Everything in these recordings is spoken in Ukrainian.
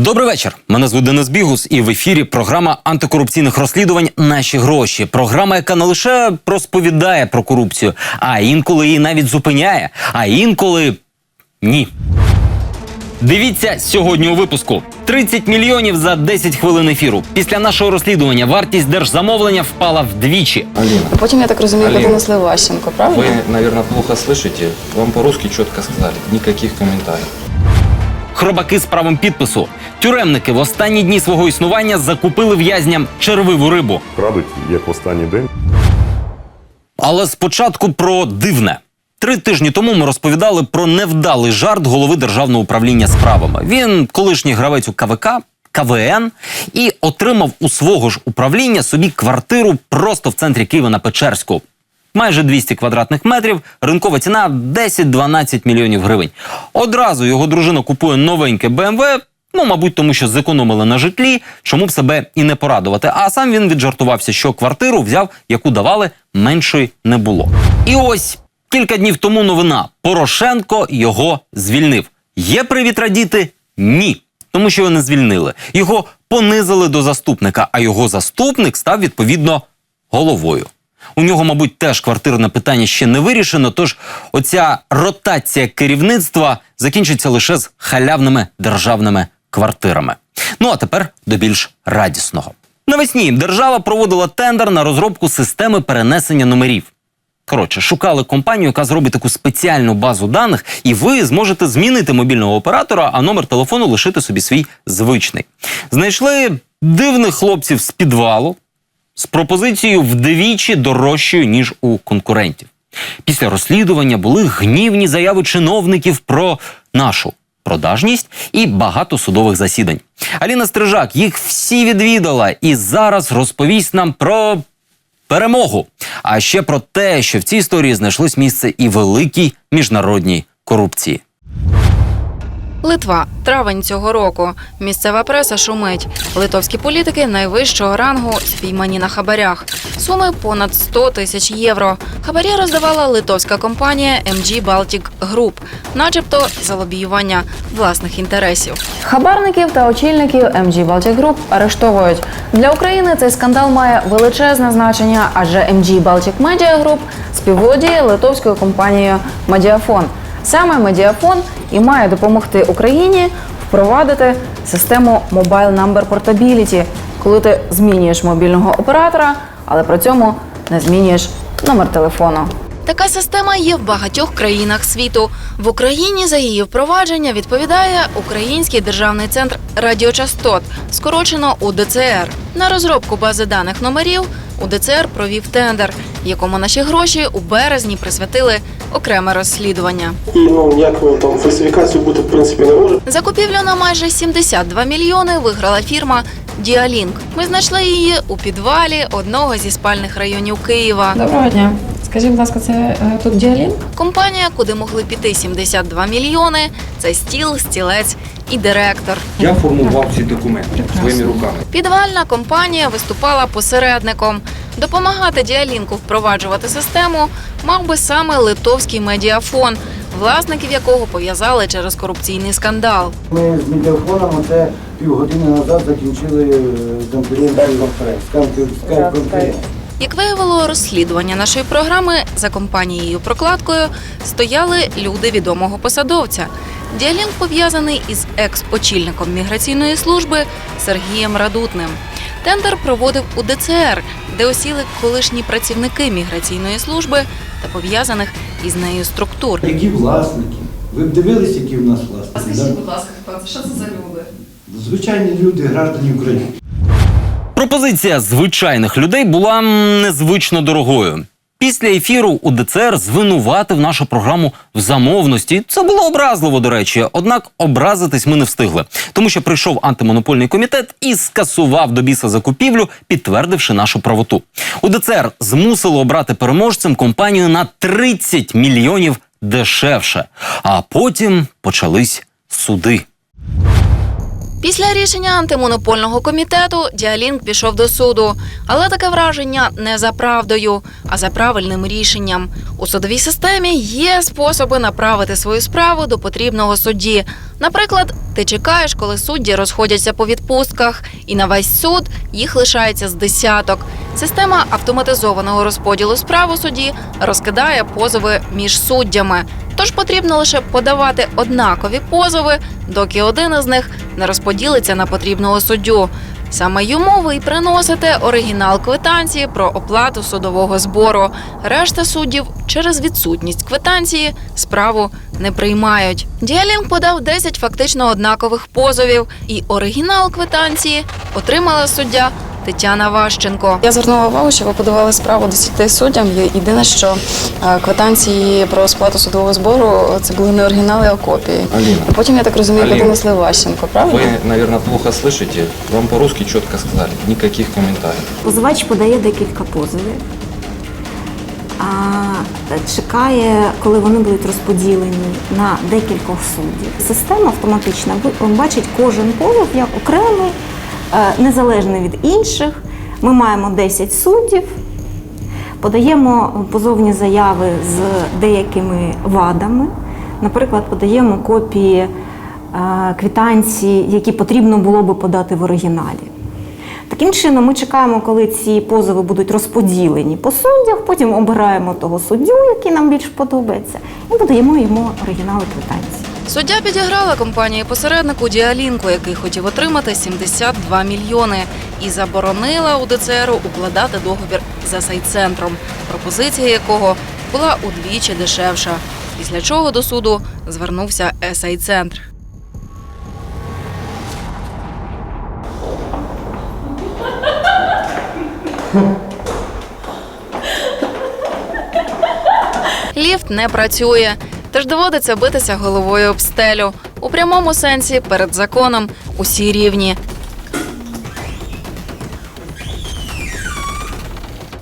Добрий вечір. Мене звуть Денис Бігус, і в ефірі програма антикорупційних розслідувань Наші гроші. Програма, яка не лише розповідає про корупцію, а інколи її навіть зупиняє, а інколи ні. Дивіться сьогодні у випуску: 30 мільйонів за 10 хвилин ефіру. Після нашого розслідування вартість держзамовлення впала вдвічі. Алина, А потім, я так розумію, Аліна, подонесли Ващенко, правильно? вы, наверное, плохо слышите. Вам по-русски четко сказали. Никаких комментариев. Хробаки з правом підпису. Тюремники в останні дні свого існування закупили в'язням червиву рибу. крадуть як в останній день. Але спочатку про дивне. Три тижні тому ми розповідали про невдалий жарт голови державного управління справами. Він колишній гравець у КВК, КВН і отримав у свого ж управління собі квартиру просто в центрі Києва на Печерську. Майже 200 квадратних метрів, ринкова ціна 10-12 мільйонів гривень. Одразу його дружина купує новеньке БМВ. Ну, мабуть, тому що зекономили на житлі, чому б себе і не порадувати. А сам він віджартувався, що квартиру взяв, яку давали, меншої не було. І ось кілька днів тому новина: Порошенко його звільнив. Є привід радіти? Ні. Тому що його не звільнили. Його понизили до заступника, а його заступник став відповідно головою. У нього, мабуть, теж квартирне питання ще не вирішено. Тож оця ротація керівництва закінчиться лише з халявними державними квартирами. Ну а тепер до більш радісного. Навесні держава проводила тендер на розробку системи перенесення номерів. Коротше, шукали компанію, яка зробить таку спеціальну базу даних, і ви зможете змінити мобільного оператора, а номер телефону лишити собі свій звичний. Знайшли дивних хлопців з підвалу, з пропозицією вдвічі дорожчою, ніж у конкурентів. Після розслідування були гнівні заяви чиновників про нашу продажність і багато судових засідань. Аліна Стрижак їх всі відвідала і зараз розповість нам про перемогу. А ще про те, що в цій історії знайшлось місце і великій міжнародній корупції. Литва, травень цього року. Місцева преса шумить. Литовські політики найвищого рангу спіймані на хабарях. Суми понад 100 тисяч євро. Хабарі роздавала литовська компанія MG Baltic Group, начебто за лобіювання власних інтересів. Хабарників та очільників MG Baltic Group арештовують. Для України цей скандал має величезне значення, адже MG Baltic Media Group співволодіє литовською компанією Медіафон. Саме Медіафон і має допомогти Україні впровадити систему Mobile Number Portability, коли ти змінюєш мобільного оператора, але при цьому не змінюєш номер телефону. Така система є в багатьох країнах світу. В Україні за її впровадження відповідає Український державний центр радіочастот, скорочено УДЦР. На розробку бази даних номерів УДЦР провів тендер, якому наші гроші у березні присвятили окреме розслідування. І ну ніякої там фальсифікації бути в принципі не може. Закупівлю на майже 72 мільйони виграла фірма Діалінк. Ми знайшли її у підвалі одного зі спальних районів Києва. Доброго дня. Скажіть, будь ласка, це е, тут діалін? Компанія, куди могли піти 72 мільйони. Це стіл, стілець і директор. Я формував ці документи Прекрасно. своїми руками. Підвальна компанія виступала посередником. Допомагати діалінку впроваджувати систему мав би саме литовський медіафон, власників якого пов'язали через корупційний скандал. Ми з мікрофоном це півгодини назад закінчили е, конференцію скайп-конференцію. Як виявило розслідування нашої програми, за компанією прокладкою стояли люди відомого посадовця. Діалінг пов'язаний із екс-очільником міграційної служби Сергієм Радутним. Тендер проводив у ДЦР, де осіли колишні працівники міграційної служби та пов'язаних із нею структур. Які власники? Ви б дивились, які в нас власники? да? будь ласка, хто це? Що це за люди? Звичайні люди, граждані України. Пропозиція звичайних людей була незвично дорогою. Після ефіру у ДЦР звинуватив нашу програму в замовності. Це було образливо, до речі. Однак образитись ми не встигли, тому що прийшов антимонопольний комітет і скасував до біса закупівлю, підтвердивши нашу правоту. У ДЦР змусило обрати переможцем компанію на 30 мільйонів дешевше. А потім почались суди. Після рішення антимонопольного комітету Діалінк пішов до суду, але таке враження не за правдою, а за правильним рішенням. У судовій системі є способи направити свою справу до потрібного судді. Наприклад, ти чекаєш, коли судді розходяться по відпустках, і на весь суд їх лишається з десяток. Система автоматизованого розподілу справ у суді розкидає позови між суддями. Тож потрібно лише подавати однакові позови, доки один із них не розподілиться на потрібного суддю. Саме йому ви й приносите оригінал квитанції про оплату судового збору. Решта суддів через відсутність квитанції справу не приймають. Діалінг подав 10 фактично однакових позовів, і оригінал квитанції отримала суддя Тетяна Ващенко. Я звернула увагу, що ви подавали справу 10 суддям. Єдине, що е, квитанції про сплату судового збору це були не оригінали, а копії. Алина, А потім, я так розумію, Аліна. подонесли Ващенко, правильно? вы, наверное, плохо слышите. Вам по-русски четко сказали. Никаких комментариев. Позивач подає декілька позовів, а чекає, коли вони будуть розподілені на декількох суддів. Система автоматична бачить кожен позов як окремий, е, незалежний від інших. Ми маємо 10 суддів, подаємо позовні заяви з деякими вадами. Наприклад, подаємо копії е, квитанції, які потрібно було би подати в оригіналі. Таким чином, ми чекаємо, коли ці позови будуть розподілені по суддях, потім обираємо того суддю, який нам більш подобається, і подаємо йому оригінали квитанції. Суддя підіграла компанії посереднику Діалінку, який хотів отримати 72 мільйони, і заборонила у ДЦРу укладати договір за сайт-центром, пропозиція якого була удвічі дешевша. Після чого до суду звернувся ЕСАЙ-центр. Ліфт не працює, тож доводиться битися головою об стелю. У прямому сенсі перед законом усі рівні.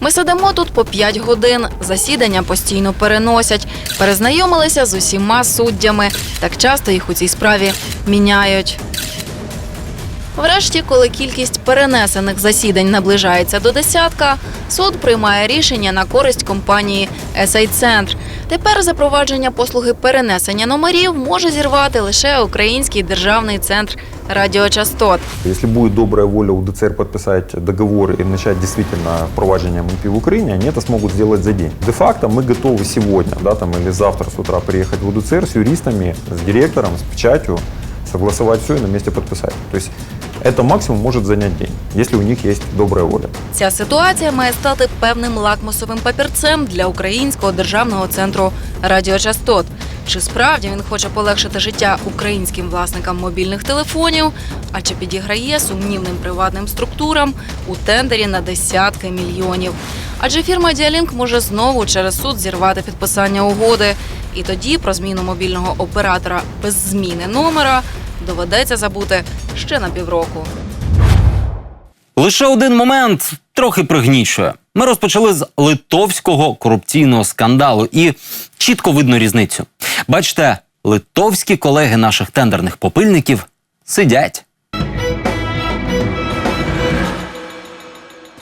Ми сидимо тут по 5 годин. Засідання постійно переносять. Перезнайомилися з усіма суддями. Так часто їх у цій справі міняють. Врешті, коли кількість перенесених засідань наближається до десятка, суд приймає рішення на користь компанії «Есей Центр». Тепер запровадження послуги перенесення номерів може зірвати лише Український державний центр радіочастот. Если будет добрая воля у ДЦР подписать договор и начать действительно впроваджение МП в Украине, они это смогут сделать за день. Де-факто мы готовы сегодня да, там, или завтра с утра приехать в УДЦР с юристами, с директором, с печатью, согласовать все и на месте подписать. То есть это максимум может занять день, если у них есть добрая воля. Ця ситуація має стати певним лакмусовим папірцем для Українського державного центру радіочастот. Чи справді він хоче полегшити життя українським власникам мобільних телефонів, а чи підіграє сумнівним приватним структурам у тендері на десятки мільйонів? Адже фірма Діалінк може знову через суд зірвати підписання угоди, і тоді про зміну мобільного оператора без зміни номера доведеться забути ще на півроку. Лише один момент трохи пригнічує. Ми розпочали з литовського корупційного скандалу, і чітко видно різницю. Бачите, литовські колеги наших тендерних попильників сидять.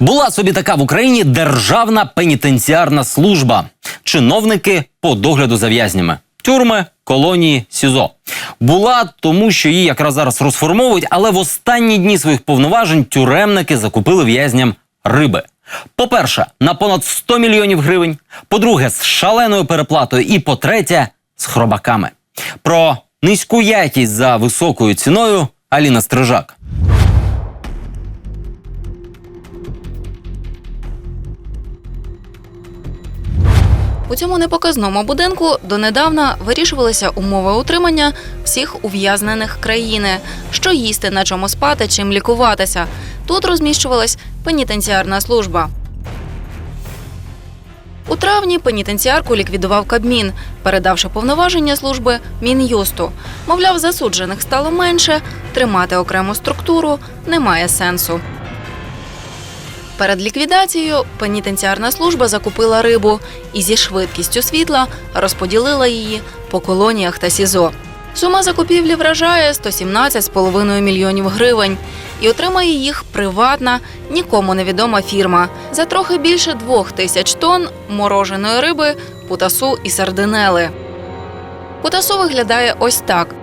Була собі така в Україні державна пенітенціарна служба. Чиновники по догляду за в'язнями. Тюрми, колонії, СІЗО. Була тому, що її якраз зараз розформовують, але в останні дні своїх повноважень тюремники закупили в'язням риби. По-перше, на понад 100 мільйонів гривень. По-друге, з шаленою переплатою. І по-третє, з хробаками. Про низьку якість за високою ціною Аліна Стрижак. У цьому непоказному будинку донедавна вирішувалися умови утримання всіх ув'язнених країни, що їсти, на чому спати, чим лікуватися. Тут розміщувалась пенітенціарна служба. У травні пенітенціарку ліквідував Кабмін, передавши повноваження служби Мін'юсту. Мовляв, засуджених стало менше, тримати окрему структуру немає сенсу. Перед ліквідацією пенітенціарна служба закупила рибу і зі швидкістю світла розподілила її по колоніях та СІЗО. Сума закупівлі вражає 117,5 мільйонів гривень. І отримає їх приватна, нікому невідома фірма за трохи більше двох тисяч тонн мороженої риби, путасу і сардинели. Путасу виглядає ось так.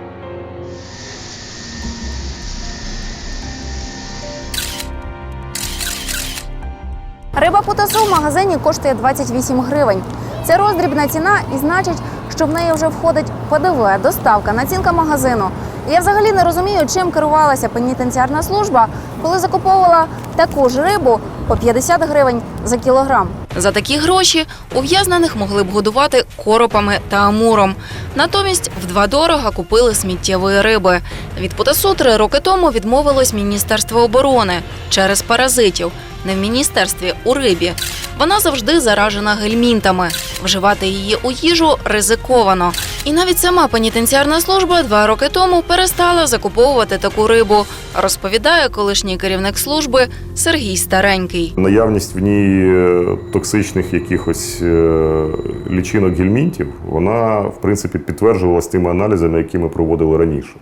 Риба путасу в магазині коштує 28 гривень. Це роздрібна ціна і значить, що в неї вже входить ПДВ, доставка, націнка магазину. Я взагалі не розумію, чим керувалася пенітенціарна служба, коли закуповувала таку ж рибу по 50 гривень за кілограм. За такі гроші ув'язнених могли б годувати коропами та амуром. Натомість вдвадорога купили сміттєвої риби. Від потасу три роки тому відмовилось Міністерство оборони через паразитів. Не в міністерстві у рибі. Вона завжди заражена гельмінтами. Вживати її у їжу ризиковано. І навіть сама пенітенціарна служба два роки тому перестала закуповувати таку рибу, розповідає колишній керівник служби Сергій Старенький. Наявність в ній е, токсичних якихось е, лічинок гельмінтів, вона в принципі підтверджувалась тими аналізами, які ми проводили раніше.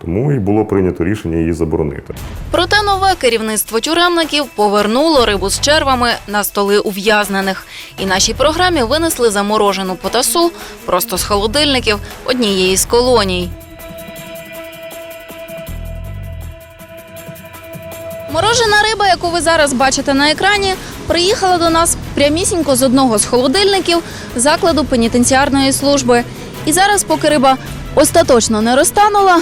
Тому і було прийнято рішення її заборонити. Проте нове керівництво тюремників повернуло рибу з червами на столи ув'язнених. І нашій програмі винесли заморожену потасу просто з холодильників однієї з колоній. Морожена риба, яку ви зараз бачите на екрані, приїхала до нас прямісінько з одного з холодильників закладу пенітенціарної служби. І зараз, поки риба остаточно не розтанула,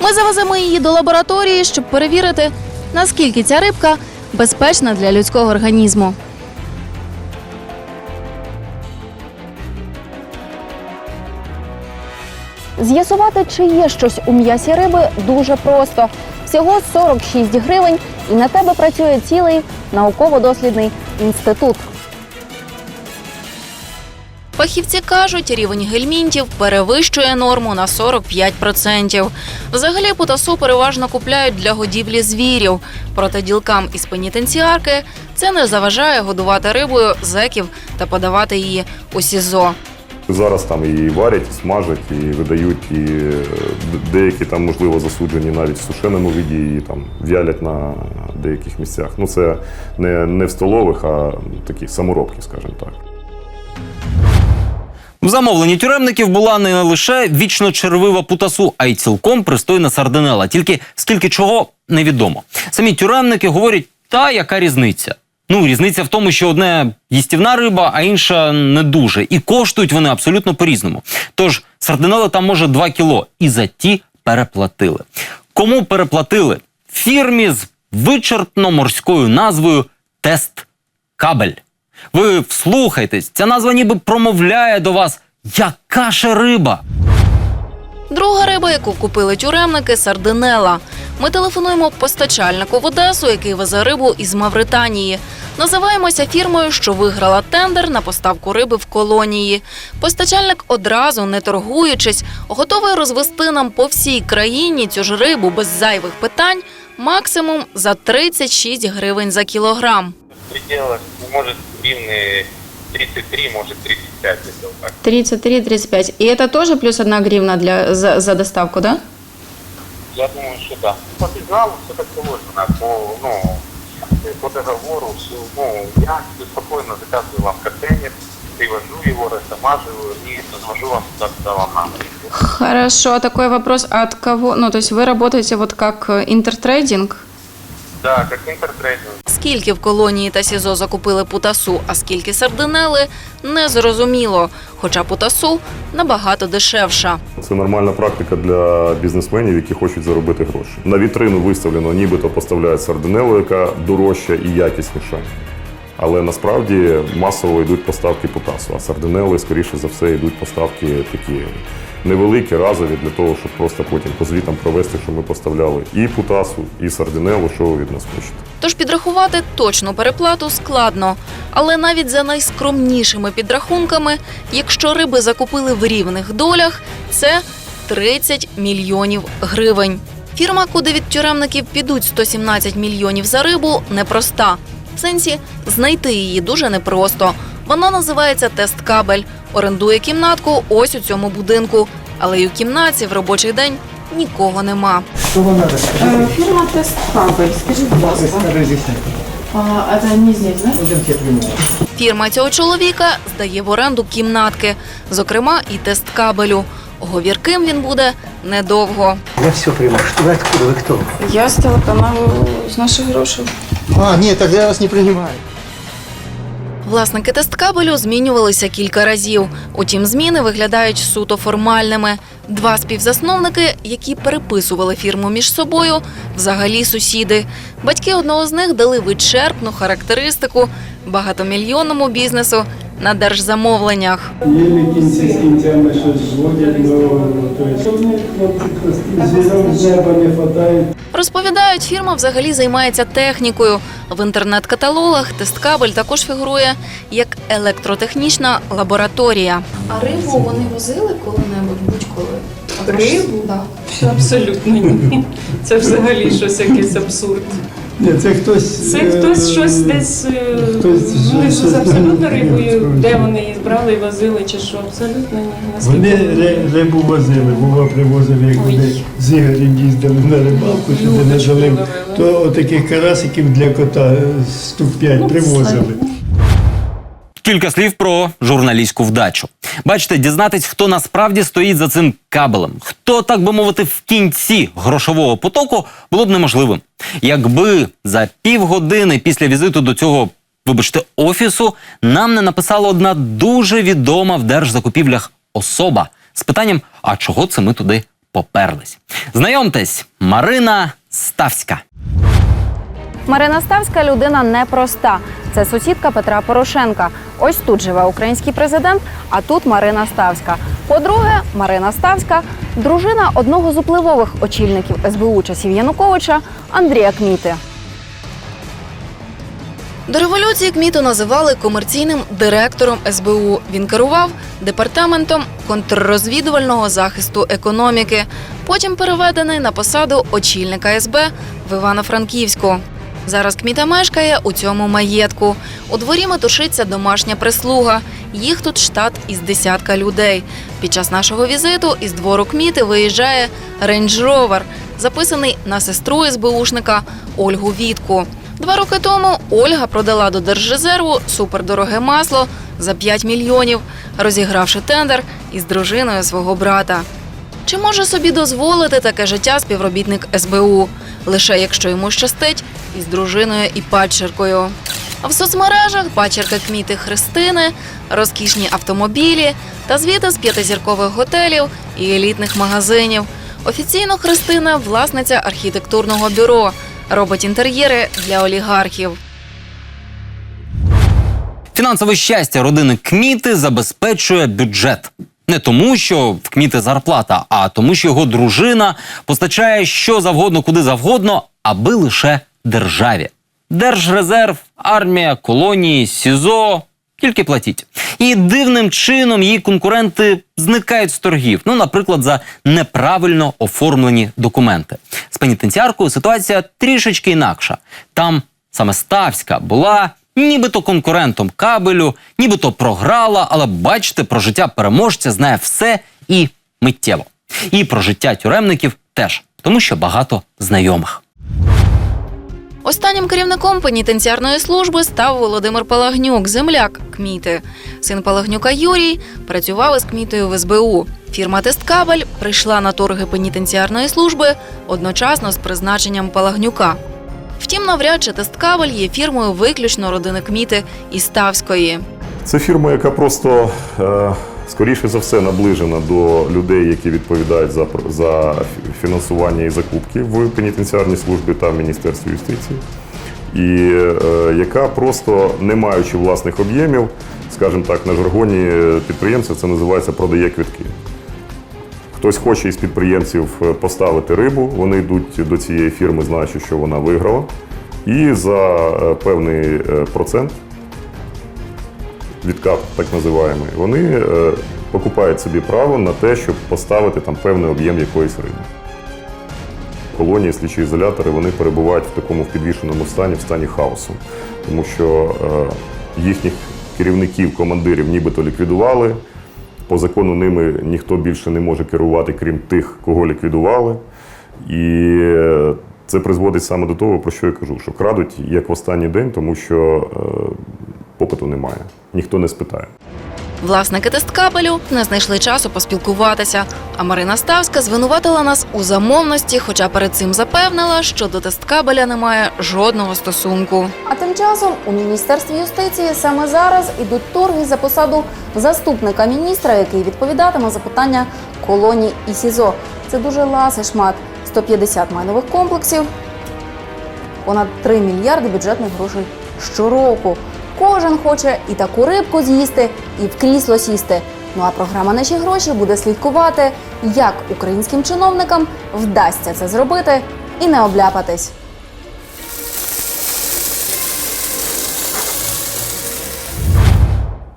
ми завеземо її до лабораторії, щоб перевірити, наскільки ця рибка безпечна для людського організму. З'ясувати, чи є щось у м'ясі риби, дуже просто. Всього 46 гривень, і на тебе працює цілий науково-дослідний інститут. Фахівці кажуть, рівень гельмінтів перевищує норму на 45%. Взагалі потасу переважно купляють для годівлі звірів. Проте ділкам із пенітенціарки це не заважає годувати рибою зеків та подавати її у СІЗО. Зараз там її варять, смажать і видають, і е, деякі там, можливо, засуджені навіть в сушеному віді, і там в'ялять на деяких місцях. Ну це не, не в столових, а такі саморобки, скажімо так. В замовленні тюремників була не лише вічно червива путасу, а й цілком пристойна сардинела. Тільки скільки чого невідомо. Самі тюремники говорять, та яка різниця? Ну, різниця в тому, що одне їстівна риба, а інша не дуже. І коштують вони абсолютно по-різному. Тож сардинели там може 2 кіло, і за ті переплатили. Кому переплатили? Фірмі з вичерпно морською назвою Тест Кабель. Ви вслухайтесь, ця назва ніби промовляє до вас, яка ще риба. Друга риба, яку купили тюремники, сардинела. Ми телефонуємо постачальнику в Одесу, який везе рибу із Мавританії. Називаємося фірмою, що виграла тендер на поставку риби в колонії. Постачальник одразу, не торгуючись, готовий розвести нам по всій країні цю ж рибу без зайвих питань, максимум за 36 гривень за кілограм. пределах, ну, может, гривны 33, может, 35, если вот так. 33-35. И это тоже плюс одна гривна для, за, за доставку, да? Я думаю, что да. По сигналу все как положено, по, ну, по договору, все, ну, я спокойно заказываю вам контейнер, привожу его, растамаживаю и развожу вам туда, куда вам надо. Хорошо, а такой вопрос, от кого? Ну, то есть вы работаете вот как интертрейдинг? Да, как интертрейдинг. Скільки в колонії та СІЗО закупили путасу, а скільки сардинели, не зрозуміло. Хоча путасу набагато дешевша. Це нормальна практика для бізнесменів, які хочуть заробити гроші. На вітрину виставлено, нібито поставляють сардинелу, яка дорожча і якісніша. Але насправді масово йдуть поставки потасу, а сардинели, скоріше за все, йдуть поставки такі невеликі, разові, для того, щоб просто потім по звітам провести, що ми поставляли і путасу, і сардинелу, що ви від нас хочете. Тож підрахувати точну переплату складно. Але навіть за найскромнішими підрахунками, якщо риби закупили в рівних долях, це 30 мільйонів гривень. Фірма, куди від тюремників підуть 117 мільйонів за рибу, непроста. В сенсі знайти її дуже непросто. Вона називається Тест Кабель. Орендує кімнатку ось у цьому будинку. але й у кімнаті в робочий день нікого нема. Що вам треба? Скажіть, Фірма Тест Кабель, скажіть, будь ласка. А, це не здесь, да? Фірма цього чоловіка здає в оренду кімнатки, зокрема і тест кабелю. Говірким він буде недовго. Я все приймаю. Що ви откуда? Ви хто? Я з телеканалу з наших грошей. А, ні, так я вас не приймаю. Власники тесткабелю змінювалися кілька разів. Утім, зміни виглядають суто формальними. Два співзасновники, які переписували фірму між собою, взагалі сусіди. Батьки одного з них дали вичерпну характеристику багатомільйонному бізнесу на держзамовленнях. Єлі кінці з кінцями щось зводять, ну, то есть, вони, зірок з неба не хватає. Розповідають, фірма взагалі займається технікою. В інтернет-каталогах тесткабель також фігурує як електротехнічна лабораторія. А рибу вони возили коли-небудь, будь-коли? Рибу? Так. Абсолютно ні. Це взагалі щось якийсь абсурд. Ні, це хтось... Це е, хтось щось десь е, хтось вони щось з абсолютно рибою, де вони її збрали і возили, чи що, абсолютно ні. Вони ри- рибу возили, Вова привозив, як Ой. вони з Ігорем їздили на рибалку, сюди не ловили. то отаких карасиків для кота е, штук 5 Ну, привозили. Кілька слів про журналістську вдачу. Бачите, дізнатись, хто насправді стоїть за цим кабелем, хто, так би мовити, в кінці грошового потоку, було б неможливим. Якби за півгодини після візиту до цього, вибачте, офісу нам не написала одна дуже відома в держзакупівлях особа з питанням: а чого це ми туди поперлись? Знайомтесь, Марина Ставська. Марина Ставська людина непроста. Це сусідка Петра Порошенка. Ось тут живе український президент, а тут Марина Ставська. По-друге, Марина Ставська дружина одного з впливових очільників СБУ часів Януковича Андрія Кміти. До революції Кміту називали комерційним директором СБУ. Він керував департаментом контррозвідувального захисту економіки. Потім переведений на посаду очільника СБ в Івано-Франківську. Зараз Кміта мешкає у цьому маєтку. У дворі метушиться домашня прислуга. Їх тут штат із десятка людей. Під час нашого візиту із двору Кміти виїжджає Рейндж Ровер, записаний на сестру СБУшника Ольгу Вітку. Два роки тому Ольга продала до Держрезерву супердороге масло за 5 мільйонів, розігравши тендер із дружиною свого брата. Чи може собі дозволити таке життя співробітник СБУ, лише якщо йому щастить із дружиною і падчеркою? В соцмережах пачерки кміти Христини, розкішні автомобілі та звіти з п'ятизіркових готелів і елітних магазинів. Офіційно Христина власниця архітектурного бюро, робить інтер'єри для олігархів. Фінансове щастя родини Кміти забезпечує бюджет. Не тому, що в Кміти зарплата, а тому, що його дружина постачає що завгодно, куди завгодно, аби лише державі. Держрезерв, армія, колонії, СІЗО. Тільки платіть. І дивним чином її конкуренти зникають з торгів. Ну, наприклад, за неправильно оформлені документи. З пенітенціаркою ситуація трішечки інакша. Там саме Ставська була нібито конкурентом кабелю, нібито програла, але бачите, про життя переможця знає все і миттєво. І про життя тюремників теж, тому що багато знайомих. Останнім керівником пенітенціарної служби став Володимир Палагнюк, земляк Кміти. Син Палагнюка Юрій працював із Кмітою в СБУ. Фірма Тесткабель прийшла на торги пенітенціарної служби одночасно з призначенням Палагнюка. Втім, навряд чи Тесткабель є фірмою виключно родини Кміти і Ставської. Це фірма, яка просто е, скоріше за все наближена до людей, які відповідають за, за фінансування і закупки в пенітенціарній службі та Міністерстві юстиції, і е, яка просто не маючи власних об'ємів, скажімо так, на жаргоні підприємця це називається продає квитки. Хтось хоче із підприємців е, поставити рибу, вони йдуть до цієї фірми, знаючи, що вона виграла, і за е, певний е, процент відкат, так називаємо, вони е, покупають собі право на те, щоб поставити там певний об'єм якоїсь риби. Колонії, слідчі ізолятори, вони перебувають в такому підвішеному стані, в стані хаосу, тому що е, їхніх керівників, командирів нібито ліквідували, По закону ними ніхто більше не може керувати, крім тих, кого ліквідували. І е, це призводить саме до того, про що я кажу, що крадуть як в останній день, тому що попиту немає. Ніхто не спитає. Власники тесткабелю не знайшли часу поспілкуватися. А Марина Ставська звинуватила нас у замовності, хоча перед цим запевнила, що до тесткабеля немає жодного стосунку. А тим часом у міністерстві юстиції саме зараз ідуть торги за посаду заступника міністра, який відповідатиме за питання колоній і СІЗО. Це дуже ласий шмат. 150 майнових комплексів, понад 3 мільярди бюджетних грошей щороку. Кожен хоче і таку рибку з'їсти, і в крісло сісти. Ну а програма Наші гроші буде слідкувати, як українським чиновникам вдасться це зробити і не обляпатись.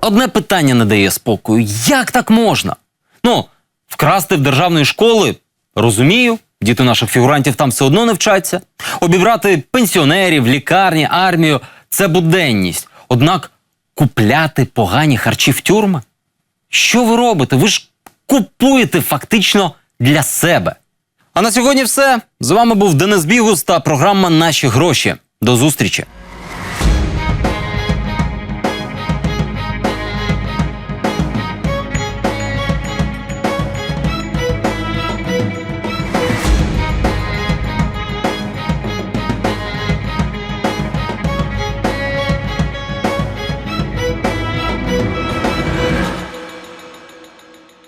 Одне питання не дає спокою: як так можна? Ну, вкрасти в державної школи, розумію, діти наших фігурантів там все одно не вчаться. Обібрати пенсіонерів, лікарні, армію це буденність. Однак купляти погані харчі в тюрми? Що ви робите? Ви ж купуєте фактично для себе. А на сьогодні все. З вами був Денис Бігус та програма Наші гроші. До зустрічі.